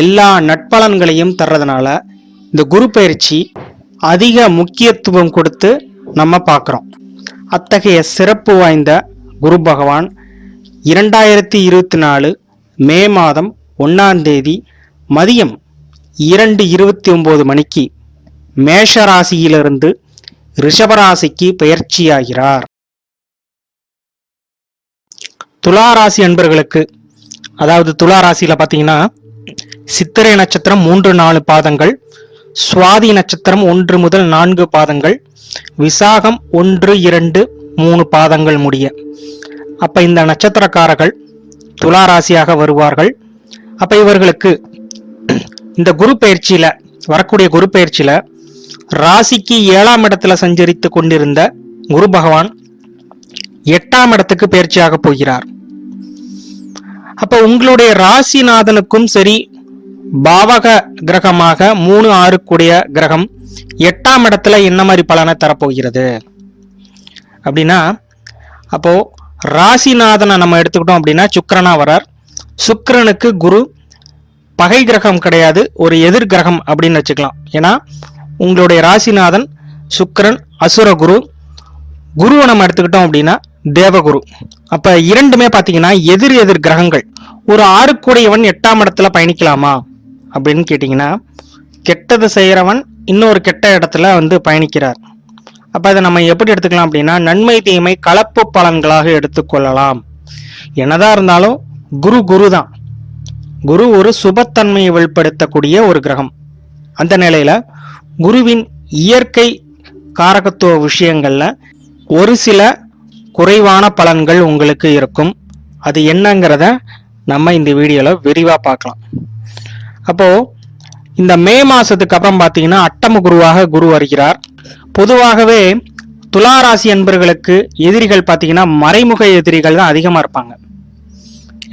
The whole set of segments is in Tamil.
எல்லா நட்பலன்களையும் தர்றதுனால இந்த குரு பயிற்சி அதிக முக்கியத்துவம் கொடுத்து நம்ம பார்க்குறோம். அத்தகைய சிறப்பு வாய்ந்த குரு பகவான் இரண்டாயிரத்தி இருபத்தி நாலு மே மாதம் ஒன்றாம் தேதி மதியம் இரண்டு இருபத்தி ஒம்பது மணிக்கு மேஷ ராசியிலிருந்து ரிஷபராசிக்கு பயிற்சியாகிறார். துலா ராசி அன்பர்களுக்கு அதாவது துலா ராசியில் பார்த்தீங்கன்னா சித்திரை நட்சத்திரம் மூன்று நாலு பாதங்கள் சுவாதி நட்சத்திரம் ஒன்று முதல் நான்கு பாதங்கள் விசாகம் ஒன்று இரண்டு மூணு பாதங்கள் முடிய. அப்ப இந்த நட்சத்திரக்காரர்கள் துலா ராசியாக வருவார்கள். அப்ப இவர்களுக்கு இந்த குரு பயிற்சியில வரக்கூடிய குரு பயிற்சியில ராசிக்கு ஏழாம் இடத்துல சஞ்சரித்து கொண்டிருந்த குரு பகவான் எட்டாம் இடத்துக்கு பயிற்சியாக போகிறார். அப்ப உங்களுடைய ராசிநாதனுக்கும் சரி பாவக கிரகமாக மூணு ஆறு கூடிய கிரகம் எட்டாம் இடத்துல என்ன மாதிரி பலனை தரப்போகிறது? அப்படின்னா அப்போ ராசிநாதனை நம்ம எடுத்துக்கிட்டோம் அப்படின்னா சுக்கரனா வரார் சுக்கிரனுக்கு குரு பகை கிரகம் கிடையாது ஒரு எதிர் கிரகம் அப்படின்னு வச்சுக்கலாம். ஏன்னா உங்களுடைய ராசிநாதன் சுக்கிரன் அசுர குரு குருவை நம்ம எடுத்துக்கிட்டோம் அப்படின்னா தேவகுரு. அப்ப இரண்டுமே பாத்தீங்கன்னா எதிர் எதிர் கிரகங்கள். ஒரு ஆறுக்குடையவன் எட்டாம் இடத்துல பயணிக்கலாமா? அப்படின்னு கேட்டிங்கன்னா கெட்டது செய்கிறவன் இன்னொரு கெட்ட இடத்துல வந்து பயணிக்கிறார். அப்போ அதை நம்ம எப்படி எடுத்துக்கலாம் அப்படின்னா நன்மை தீமை கலப்பு பலன்களாக எடுத்துக்கொள்ளலாம் என்னதான் இருந்தாலும் குரு குரு தான். குரு ஒரு சுபத்தன்மையை வெளிப்படுத்தக்கூடிய ஒரு கிரகம். அந்த நிலையில் குருவின் இயற்கை காரகத்துவ விஷயங்களில் ஒரு சில குறைவான பலன்கள் உங்களுக்கு இருக்கும். அது என்னங்கிறத நம்ம இந்த வீடியோவில் விரிவாக பார்க்கலாம். அப்போது இந்த மே மாதத்துக்கு அப்புறம் பார்த்தீங்கன்னா அட்டம குருவாக குரு வருகிறார். பொதுவாகவே துலா ராசி என்பர்களுக்கு எதிரிகள் பார்த்தீங்கன்னா மறைமுக எதிரிகள் தான் அதிகமாக இருப்பாங்க.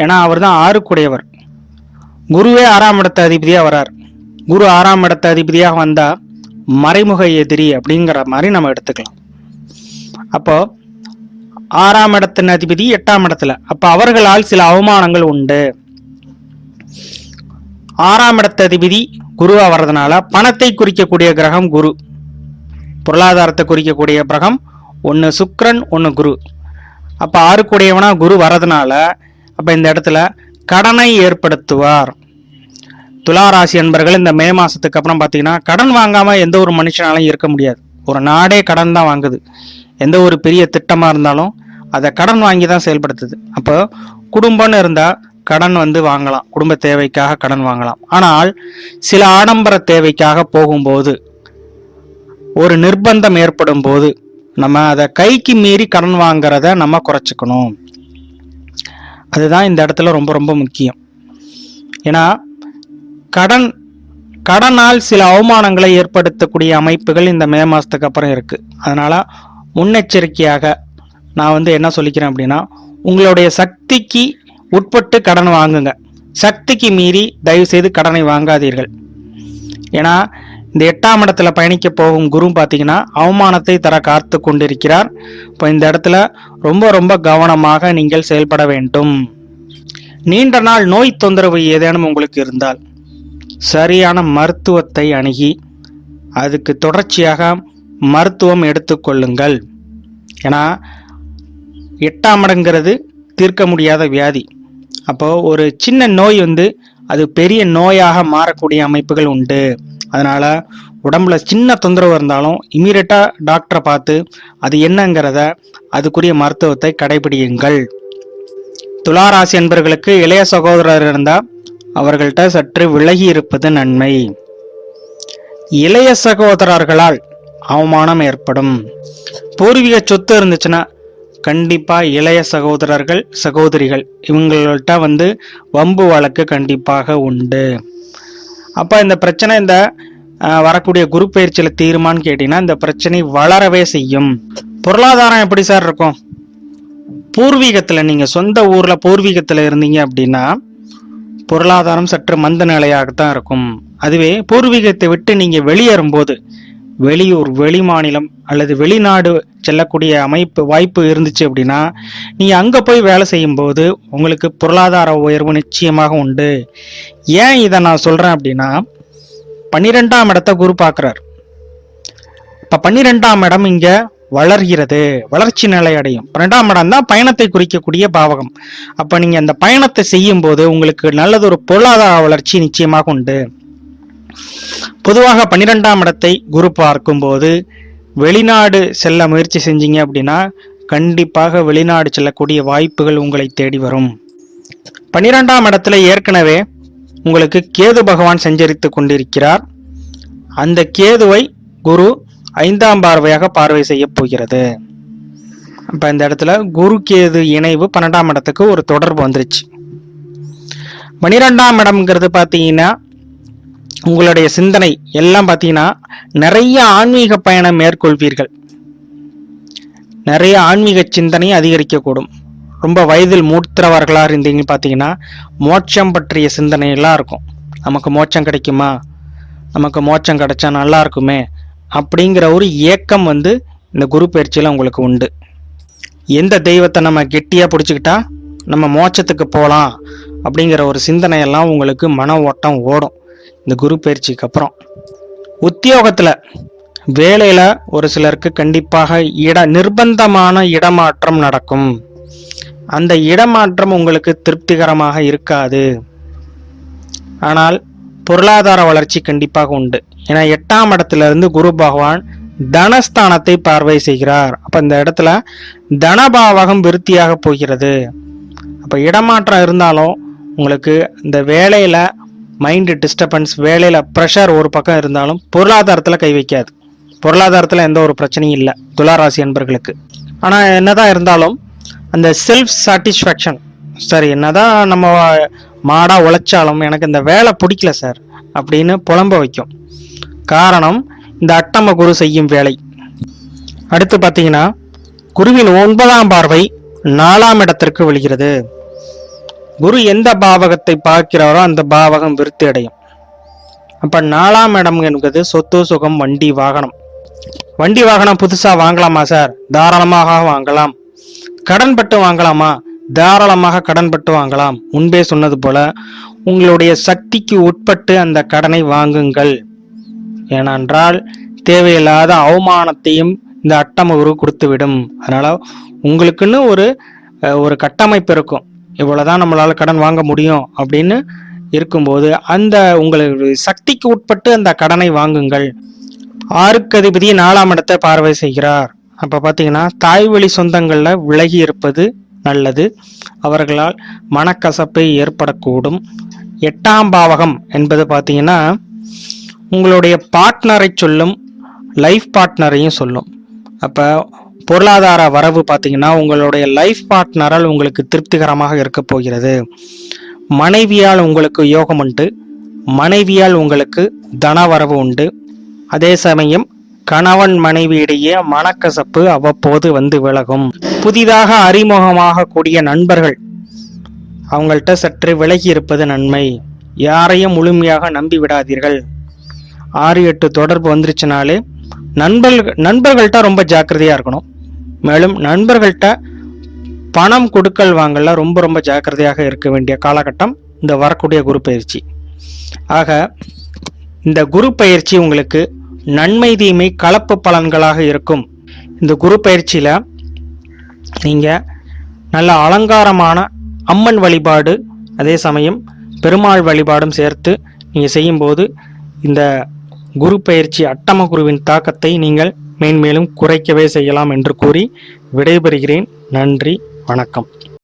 ஏன்னா அவர் தான் ஆறுக்குடையவர். குருவே ஆறாம் இடத்த அதிபதியாக வரார். குரு ஆறாம் இடத்த அதிபதியாக வந்தால் மறைமுக எதிரி அப்படிங்கிற மாதிரி நம்ம எடுத்துக்கலாம். அப்போ ஆறாம் இடத்தின் அதிபதி எட்டாம் இடத்துல. அப்போ அவர்களால் சில அவமானங்கள் உண்டு. ஆறாம் இடத்ததிபதி குருவா வர்றதுனால பணத்தை குறிக்கக்கூடிய கிரகம் குரு. பொருளாதாரத்தை குறிக்கக்கூடிய கிரகம் ஒன்று சுக்ரன் ஒன்று குரு. அப்போ ஆறுக்குடையவனா குரு வர்றதுனால அப்போ இந்த இடத்துல கடனை ஏற்படுத்துவார். துளாராசி என்பர்கள் இந்த மே மாதத்துக்கு அப்புறம் பார்த்தீங்கன்னா கடன் வாங்காமல் எந்த ஒரு மனுஷனாலையும் இருக்க முடியாது. ஒரு நாடே கடன் தான் வாங்குது. எந்த ஒரு பெரிய திட்டமாக இருந்தாலும் அதை கடன் வாங்கி தான் செயல்படுத்துது. அப்போ குடும்பம்னு இருந்தால் கடன் வந்து வாங்கலாம். குடும்ப தேவைக்காக கடன் வாங்கலாம். ஆனால் சில ஆடம்பர தேவைக்காக போகும்போது ஒரு நிர்பந்தம் ஏற்படும் போது நம்ம அதை கைக்கு மீறி கடன் வாங்குறத நம்ம குறைச்சிக்கணும். அதுதான் இந்த இடத்துல ரொம்ப ரொம்ப முக்கியம். ஏன்னா கடன் கடனால் சில அவமானங்களை ஏற்படுத்தக்கூடிய அமைப்புகள் இந்த மே மாதத்துக்கு அப்புறம் இருக்குது அதனால் முன்னெச்சரிக்கையாக நான் வந்து என்ன சொல்லிக்கிறேன் அப்படின்னா உங்களுடைய சக்திக்கு உட்பட்டு கடன் வாங்குங்க. சக்திக்கு மீறி தயவு செய்து கடனை வாங்காதீர்கள். ஏன்னா இந்த எட்டாம் இடத்துல பயணிக்க போகும் குரு பார்த்தீங்கன்னா அவமானத்தை தர காத்து கொண்டிருக்கிறார். இப்போ இந்த இடத்துல ரொம்ப ரொம்ப கவனமாக நீங்கள் செயல்பட வேண்டும். நீண்ட நாள் நோய் தொந்தரவு ஏதேனும் உங்களுக்கு இருந்தால் சரியான மருத்துவத்தை அணுகி அதுக்கு தொடர்ச்சியாக மருத்துவம் எடுத்துக்கொள்ளுங்கள் ஏன்னா எட்டாம் இடங்கிறது தீர்க்க முடியாத வியாதி. அப்போது ஒரு சின்ன நோய் வந்து அது பெரிய நோயாக மாறக்கூடிய அமைப்புகள் உண்டு. அதனால் உடம்புல சின்ன தொந்தரவு இருந்தாலும் இமீடியட்டாக டாக்டரை பார்த்து அது என்னங்கிறத அதுக்குரிய மருத்துவத்தை கடைபிடியுங்கள். துளாராசி என்பர்களுக்கு இளைய சகோதரர் இருந்தால் அவர்கள்ட்ட சற்று விலகி இருப்பது நன்மை. இளைய சகோதரர்களால் அவமானம் ஏற்படும். பூர்வீக சொத்து இருந்துச்சுன்னா கண்டிப்பாக இளைய சகோதரர்கள் சகோதரிகள் இவங்கள்ட்ட வந்து வம்பு வழக்கு கண்டிப்பாக உண்டு. அப்போ இந்த பிரச்சனை இந்த வரக்கூடிய குரு பயிற்சியில் தீருமான்னு கேட்டிங்கன்னா இந்த பிரச்சனை வளரவே செய்யும். பொருளாதாரம் எப்படி சார் இருக்கும்? பூர்வீகத்தில் நீங்கள் சொந்த ஊரில் பூர்வீகத்தில் இருந்தீங்க அப்படின்னா பொருளாதாரம் சற்று மந்த நிலையாகத்தான் இருக்கும். அதுவே பூர்வீகத்தை விட்டு நீங்கள் வெளியேறும்போது வெளியூர் வெளி மாநிலம் அல்லது வெளிநாடு செல்லக்கூடிய அமைப்பு வாய்ப்பு இருந்துச்சு அப்படின்னா நீங்கள் அங்கே போய் வேலை செய்யும்போது உங்களுக்கு பொருளாதார உயர்வு நிச்சயமாக உண்டு. ஏன் இதை நான் சொல்கிறேன் அப்படின்னா பன்னிரெண்டாம் இடத்தை குரு பார்க்குறார். இப்போ பன்னிரெண்டாம் இடம் இங்கே வளர்கிறது வளர்ச்சி நிலை அடையும். பன்னெண்டாம் இடம் தான் பயணத்தை குறிக்கக்கூடிய பாவகம். அப்போ நீங்கள் அந்த பயணத்தை செய்யும்போது உங்களுக்கு நல்லதொரு பொருளாதார வளர்ச்சி நிச்சயமாக உண்டு. பொதுவாக பன்னிரெண்டாம் இடத்தை குரு பார்க்கும்போது வெளிநாடு செல்ல முயற்சி செஞ்சீங்க அப்படின்னா கண்டிப்பாக வெளிநாடு செல்லக்கூடிய வாய்ப்புகள் உங்களை தேடி வரும். பன்னிரெண்டாம் இடத்துல ஏற்கனவே உங்களுக்கு கேது பகவான் சஞ்சரித்து கொண்டிருக்கிறார். அந்த கேதுவை குரு ஐந்தாம் பார்வையாக பார்வை செய்ய போகிறது. இப்போ இந்த இடத்துல குரு கேது இணைவு பன்னெண்டாம் இடத்துக்கு ஒரு தொடர்பு வந்துருச்சு. பன்னிரெண்டாம் இடம்ங்கிறது பார்த்தீங்கன்னா உங்களுடைய சிந்தனை எல்லாம் பார்த்தீங்கன்னா நிறைய ஆன்மீக பயணம் மேற்கொள்வீர்கள். நிறைய ஆன்மீக சிந்தனை அதிகரிக்கக்கூடும். ரொம்ப வயதில் மூத்தவர்களாக இருந்தீங்க பார்த்தீங்கன்னா மோட்சம் பற்றிய சிந்தனை எல்லாம் இருக்கும். நமக்கு மோட்சம் கிடைக்குமா? நமக்கு மோட்சம் கிடைச்சா நல்லா இருக்குமே? அப்படிங்கிற ஒரு ஏக்கம் வந்து இந்த குரு பயிற்சியில் உங்களுக்கு உண்டு. எந்த தெய்வத்தை நம்ம கெட்டியாக பிடிச்சிக்கிட்டா நம்ம மோட்சத்துக்கு போகலாம் அப்படிங்கிற ஒரு சிந்தனையெல்லாம் உங்களுக்கு மன ஓட்டம் ஓடும். இந்த குரு பயிற்சிக்கு அப்புறம் உத்தியோகத்தில் வேலையில் ஒரு சிலருக்கு கண்டிப்பாக இட நிர்பந்தமான இடமாற்றம் நடக்கும். அந்த இடமாற்றம் உங்களுக்கு திருப்திகரமாக இருக்காது. ஆனால் பொருளாதார வளர்ச்சி கண்டிப்பாக உண்டு. ஏன்னா எட்டாம் இடத்துல இருந்து குரு பகவான் தனஸ்தானத்தை பார்வை செய்கிறார். அப்போ இந்த இடத்துல தனபாவகம் விருத்தியாக போகிறது. அப்போ இடமாற்றம் இருந்தாலும் உங்களுக்கு இந்த வேலையில் மைண்டு டிஸ்டர்பன்ஸ் வேலையில் ப்ரெஷர் ஒரு பக்கம் இருந்தாலும் பொருளாதாரத்தில் கை வைக்காது. பொருளாதாரத்தில் எந்த ஒரு பிரச்சனையும் இல்லை. துளாராசி என்பர்களுக்கு ஆனால் என்னதான் இருந்தாலும் அந்த செல்ஃப் சாட்டிஸ்ஃபேக்ஷன் சார் என்னதான் நம்ம மாடாக உழைச்சாலும் எனக்கு இந்த வேலை பிடிக்கல சார் அப்படின்னு புலம்ப வைக்கும். காரணம் இந்த அட்டம குரு செய்யும் வேலை. அடுத்து பார்த்தீங்கன்னா குருவின் ஒன்பதாம் பார்வை நாலாம் இடத்திற்கு விழுகிறது. குரு எந்த பாவகத்தை பார்க்கிறாரோ அந்த பாவகம் விருத்தி அடையும் அப்ப நாலாம் இடம் என்பது சொத்து சுகம் வண்டி வாகனம். வண்டி வாகனம் புதுசா வாங்கலாமா சார்? தாராளமாக வாங்கலாம். கடன் பட்டு வாங்கலாமா? தாராளமாக கடன் பட்டு வாங்கலாம். முன்பே சொன்னது போல உங்களுடைய சக்திக்கு உட்பட்டு அந்த கடனை வாங்குங்கள். ஏனென்றால் தேவையில்லாத அவமானத்தையும் இந்த அட்டம குரு கொடுத்துவிடும். அதனால உங்களுக்குன்னு ஒரு ஒரு கட்டமைப்பு இருக்கும். இவ்வளோதான் நம்மளால் கடன் வாங்க முடியும் அப்படின்னு இருக்கும்போது அந்த உங்களுக்கு சக்திக்கு உட்பட்டு அந்த கடனை வாங்குங்கள். ஆறுக்கு அதிபதி நாலாம் இடத்தை பார்வை செய்கிறார். அப்போ பார்த்தீங்கன்னா தாய் வழி சொந்தங்களில் விலகி இருப்பது நல்லது. அவர்களால் மனக்கசப்பு ஏற்படக்கூடும். எட்டாம் பாவகம் என்பது பார்த்தீங்கன்னா உங்களுடைய பார்ட்னரை சொல்லும் லைஃப் பார்ட்னரையும் சொல்லும். அப்போ பொருளாதார வரவு பார்த்தீங்கன்னா உங்களுடைய லைஃப் பார்ட்னரால் உங்களுக்கு திருப்திகரமாக இருக்க போகிறது. மனைவியால் உங்களுக்கு யோகம் உண்டு. மனைவியால் உங்களுக்கு தனவரவு உண்டு. அதே சமயம் கணவன் மனைவியிடையே மனக்கசப்பு அவ்வப்போது வந்து விலகும். புதிதாக அறிமுகமாக கூடிய நண்பர்கள் அவங்கள்ட்ட சற்று விலகி இருப்பது நன்மை. யாரையும் முழுமையாக நம்பி விடாதீர்கள். ஆறு எட்டு தொடர்பு வந்துருச்சுனாலே நண்பர்கள் நண்பர்கள்ட்ட ரொம்ப ஜாக்கிரதையாக இருக்கணும். மேலும் நண்பர்கள்ட்ட பணம் கொடுக்கல் வாங்கல ரொம்ப ரொம்ப ஜாக்கிரதையாக இருக்க வேண்டிய காலகட்டம் இந்த வரக்கூடிய குரு பயிற்சி. ஆக இந்த குரு பயிற்சி உங்களுக்கு நன்மை தீமை கலப்பு பலன்களாக இருக்கும். இந்த குரு பயிற்சியில் நீங்கள் நல்ல அலங்காரமான அம்மன் வழிபாடு அதே சமயம் பெருமாள் வழிபாடும் சேர்த்து நீங்கள் செய்யும்போது இந்த குரு பயிற்சி அட்டம குருவின் தாக்கத்தை நீங்கள் மேன்மேலும் குறைக்கவே செய்யலாம் என்று கூறி விடைபெறுகிறேன். நன்றி வணக்கம்.